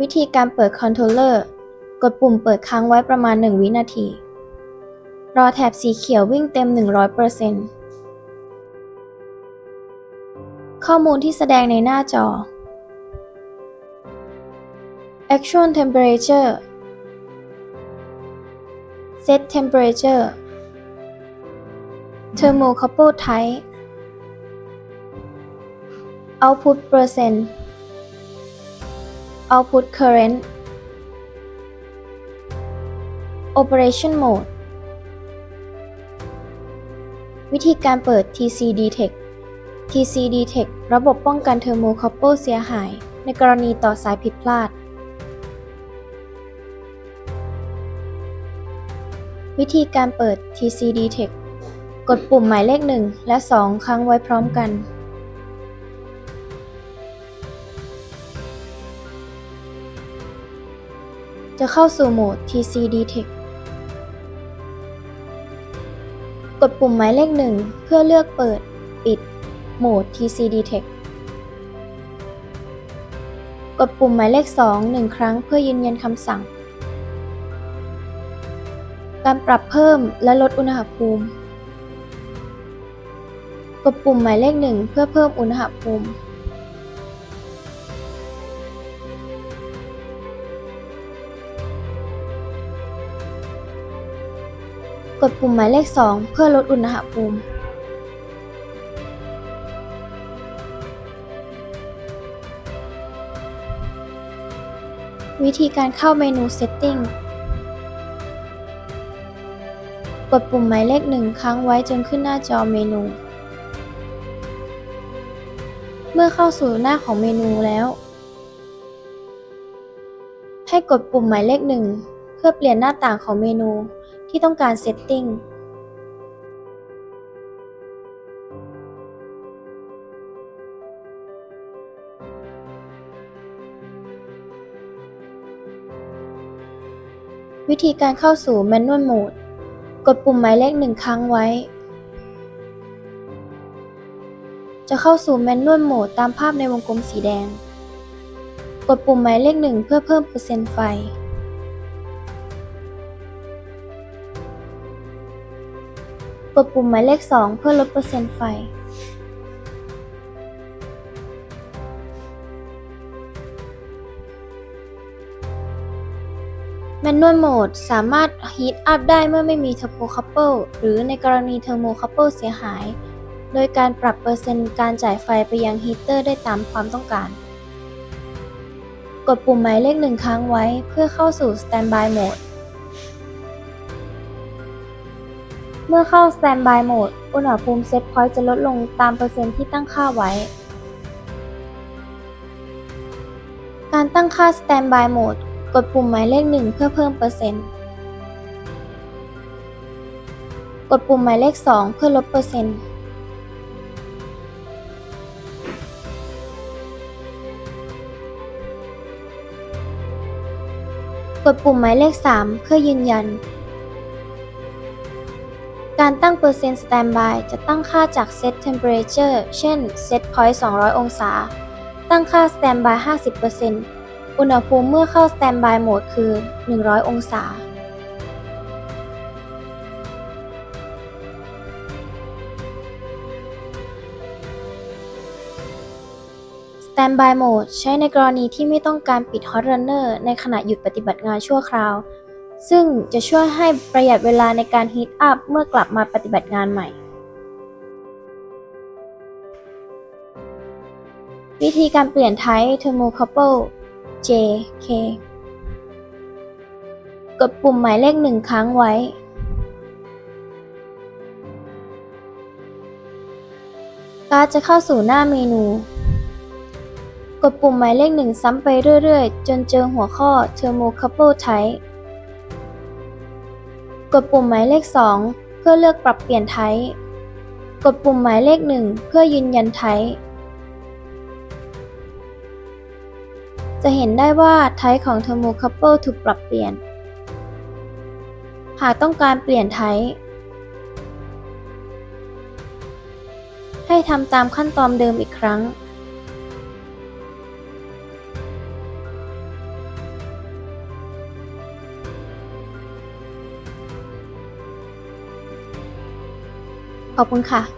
วิธีการเปิดคอนโทรลเลอร์ กดปุ่มเปิดค้างไว้ประมาณ 1 วินาที รอแถบสีเขียววิ่งเต็ม 100%ข้อมูลที่แสดงในหน้าจอ Actual temperature Set temperature Thermocouple type Output percent Output current Operation mode วิธีการเปิด TC Detect TC Detect ระบบป้องกันเทอร์โมคอปเปิลเสียหาย ในกรณีต่อสายผิดพลาด วิธีการเปิด TC Detect กดปุ่มหมายเลข 1 และ 2 ครั้งไว้พร้อมกัน จะเข้าสู่โหมด TC Detect กดปุ่มหมายเลข1เพื่อเลือกเปิด ปิด โหมด TC Detect กดปุ่มหมายเลข2 1ครั้งเพื่อยืนยันคำสั่ง การปรับเพิ่มและลดอุณหภูมิ กดปุ่มหมายเลข1เพื่อเพิ่มอุณหภูมิ กดปุ่มหมายเลข 2 เพื่อลดอุณหภูมิ วิธีการเข้าเมนู Setting กดปุ่มหมายเลข 1 ครั้งไว้จนขึ้นหน้าจอเมนู เมื่อเข้าสู่หน้าของเมนูแล้ว ให้กดปุ่มหมายเลข 1 เพื่อเปลี่ยนหน้าต่างของเมนู ที่ต้องการ Setting วิธีการเข้าสู่ Manual Mode กดปุ่มหมายเลขหนึ่งครั้งไว้ จะเข้าสู่ Manual Mode ตามภาพในวงกลมสีแดง กดปุ่มหมายเลขหนึ่งเพื่อเพิ่มเปอร์เซ็นต์ไฟ กดปุ่มหมายเลข 2 เพื่อลดเปอร์เซ็นต์ไฟ Manual Mode สามารถ Heat Up ได้เมื่อไม่มี Thermocouple หรือในกรณี Thermocouple เสียหาย โดยการปรับเปอร์เซ็นต์การจ่ายไฟไปยังฮีเตอร์ได้ตามความต้องการ กดปุ่มหมายเลขหนึ่งค้างไว้เพื่อเข้าสู่ Standby Mode เมื่อเข้า Standby Mode อุณหภูมิ Set Point จะลดลงตามเปอร์เซ็นต์ที่ตั้งค่าไว้ การตั้งค่า Standby Mode กดปุ่มหมายเลขหนึ่งเพื่อเพิ่มเปอร์เซ็นต์ กดปุ่มหมายเลข 2 เพื่อลดเปอร์เซ็นต์ กดปุ่มหมายเลข 3 เพื่อยืนยัน การตั้งเปอร์เซ็นต์ Standby จะตั้งค่าจาก Set Temperature เช่น Set Point 200 องศา ตั้งค่า Standby 50%อุณหภูมิเมื่อเข้า Standby Mode คือ 100 องศา Standby Mode ใช้ในกรณีที่ไม่ต้องการปิด Hot Runner ในขณะหยุดปฏิบัติงานชั่วคราว ซึ่งจะช่วยให้ประหยัดเวลาในการ Heat Up เมื่อกลับมาปฏิบัติงานใหม่ วิธีการเปลี่ยน Type Thermocouple J K กดปุ่มหมายเลขหนึ่งครั้งไว้ การจะเข้าสู่หน้าเมนู กดปุ่มหมายเลขหนึ่งซ้ำไปเรื่อยๆ จนเจอหัวข้อ Thermocouple Type กดปุ่มหมายเลข 2 เพื่อเลือกปรับเปลี่ยน Type กดปุ่มหมายเลข 1 เพื่อยืนยัน Type จะเห็นได้ว่า Type ของ Thermocouple ถูกปรับเปลี่ยน หากต้องการเปลี่ยน Type ให้ทำตามขั้นตอนเดิมอีกครั้ง ขอบคุณค่ะ